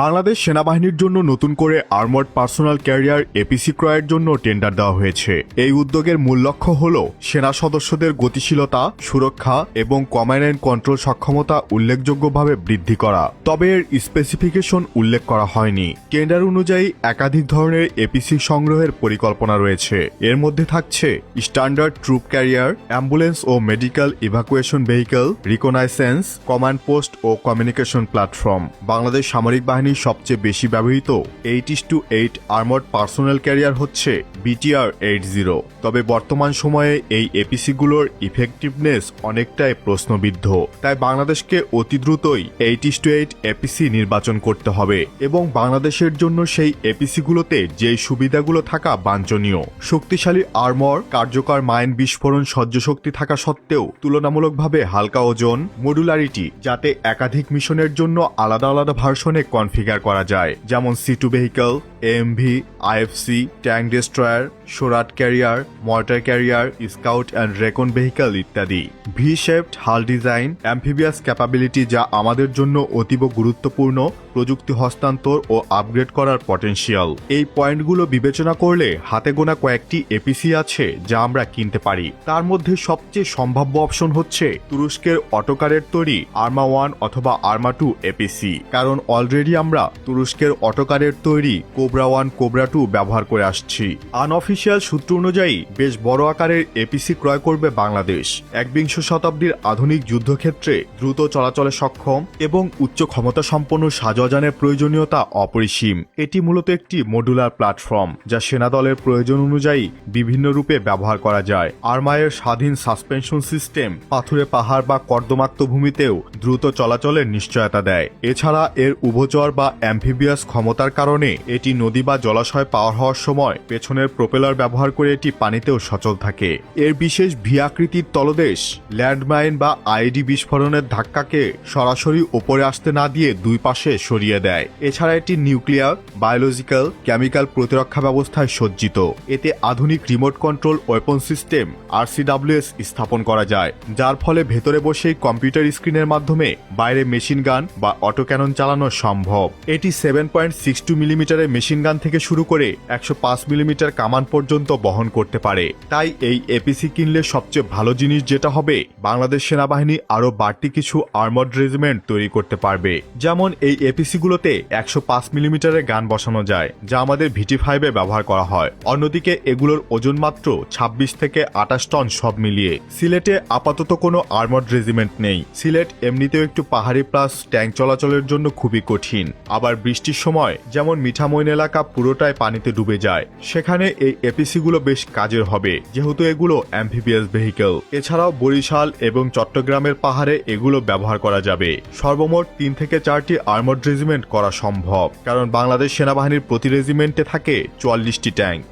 বাংলাদেশ সেনাবাহিনীর জন্য নতুন করে আর্মড পার্সোনাল ক্যারিয়ার এপিসি ক্রয়ের জন্য টেন্ডার দেওয়া হয়েছে। এই উদ্যোগের মূল লক্ষ্য হল সেনা সদস্যদের গতিশীলতা, সুরক্ষা এবং কমান্ড অ্যান্ড কন্ট্রোল সক্ষমতা উল্লেখযোগ্যভাবে বৃদ্ধি করা। তবে এর স্পেসিফিকেশন উল্লেখ করা হয়নি। টেন্ডার অনুযায়ী একাধিক ধরনের এপিসি সংগ্রহের পরিকল্পনা রয়েছে। এর মধ্যে থাকছে স্ট্যান্ডার্ড ট্রুপ ক্যারিয়ার, অ্যাম্বুলেন্স ও medical evacuation vehicle, reconnaissance, command post ও কমিউনিকেশন প্ল্যাটফর্ম। বাংলাদেশ সামরিক বাহিনীর সবচেয়ে বেশি ব্যবহৃত eight is two eight armoured personnel carrier হচ্ছে বিটিআর এইট জিরো। তবে বর্তমান সময়ে এই এপিসিগুলোর ইফেক্টিভনেস অনেকটাই প্রশ্নবিদ্ধ। তাই বাংলাদেশকে অতি দ্রুতই eight is two eight APC নির্বাচন করতে হবে এবং বাংলাদেশের জন্য সেই এপিসিগুলোতে যেই সুবিধাগুলো থাকা বাঞ্ছনীয়। শক্তিশালী আর্মর, কার্যকর মাইন বিস্ফোরণ, সহ্য শক্তি থাকা সত্ত্বেও তুলনামূলকভাবে হালকা ওজন মডুলারিটি যাতে একাধিক মিশনের জন্য আলাদা আলাদা ভার্সনে কনফিগার করা যায়, যেমন C two vehicle MV IFC tank destroyer সোরাট carrier mortar carrier scout and recon vehicle ইত্যাদি। V shaped hull design amphibious capability যা আমাদের জন্য অতীব গুরুত্বপূর্ণ, প্রযুক্তি হস্তান্তর ও আপগ্রেড করার পটেনশিয়াল এই পয়েন্টগুলো বিবেচনা করলে হাতে গোনা কয়েকটি এপিসি আছে যা আমরা কিনতে পারি। তার মধ্যে সবচেয়ে সম্ভাব্য অপশন হচ্ছে তুরস্কের অটোকারের তৈরি আর্মা ওয়ান অথবা আর্মা টু এপিসি কারণ অলরেডি আমরা তুরস্কের অটোকারের তৈরি কোবরা ওয়ান, কোবরা টু ব্যবহার করে আসছি। আনঅফিসিয়াল সূত্র অনুযায়ী, বেশ বড় আকারের এপিসি ক্রয় করবে বাংলাদেশ। একবিংশ শতাব্দীর আধুনিক যুদ্ধক্ষেত্রে দ্রুত চলাচলে সক্ষম এবং উচ্চ ক্ষমতা সম্পন্ন সাজোয়াজানের প্রয়োজনীয়তা অপরিসীম। এটি মূলত একটি মডুলার প্ল্যাটফর্ম যা সেনাদলের প্রয়োজন অনুযায়ী বিভিন্ন রূপে ব্যবহার করা যায়। আরমায়ের স্বাধীন সাসপেনশন সিস্টেম পাথুরে পাহাড় বা কর্দমাক্ত ভূমিতেও দ্রুত চলাচলের নিশ্চয়তা দেয়। এছাড়া এর উভচর বা অ্যাম্ফিবিয়াস ক্ষমতার কারণে এটি নদী বা জলাশয় পাওয়ার হওয়ার সময় পেছনের প্রোপেলার ব্যবহার করে এটি পানিতেও সচল থাকে। এর বিশেষ ভি আকৃতির তলদেশ, ল্যান্ডমাইন বা আইডি বিস্ফোরণের ধাক্কাকে সরাসরি ওপরে আসতে না দিয়ে দুই পাশে সরিয়ে দেয়। এছাড়া এটি নিউক্লিয়ার, বায়োলজিক্যাল, কেমিক্যাল প্রতিরক্ষা ব্যবস্থায় সজ্জিত। এতে আধুনিক remote control weapon system, RCWS স্থাপন করা যায়, যার ফলে ভেতরে বসেই কম্পিউটার স্ক্রিনের মাধ্যমে বাইরে মেশিন গান বা অটো ক্যানন চালানো সম্ভব। এটি সেভেন পয়েন্ট সিক্স টু মিলিমিটারের মেশিন গান থেকে শুরু করে একশো পাঁচ মিলিমিটার কামান পর্যন্ত বহন করতে পারে। তাই এই এপিসি কিনলে সবচেয়ে ভালো জিনিস যেটা হবে, বাংলাদেশ সেনাবাহিনী আরও বাড়তি কিছু আর্মড রেজিমেন্ট তৈরি করতে পারবে। যেমন এই এপিসিগুলোতে একশো পাঁচ মিলিমিটারের গান বসানো যায়, যা আমাদের ভিটি ফাইভে ব্যবহার করা হয়। অন্যদিকে এগুলোর ওজন মাত্র ছাব্বিশ থেকে আটাশ টন সব মিলিয়ে। সিলেটে আপাতত কোনো আর্মড রেজিমেন্ট নেই। সিলেট এমনিতেও একটু পাহাড়ি প্লাস ট্যাঙ্ক চলাচলের জন্য খুবই কঠিন। আবার বৃষ্টির সময় যেমন মিঠামইন এলাকা পুরোটাই পানিতে ডুবে যায়। সেখানে এই এপিসিগুলো বেশ কাজের হবে, যেহেতু এগুলো অ্যাম্ফিবিয়াস ভেহিকেল এছাড়াও বরিশাল এবং চট্টগ্রামের পাহাড়ে এগুলো ব্যবহার করা যাবে। সর্বমোট তিন থেকে চারটি আর্মড রেজিমেন্ট করা সম্ভব, কারণ বাংলাদেশ সেনাবাহিনীর প্রতি রেজিমেন্টে থাকে চুয়াল্লিশটি ট্যাঙ্ক।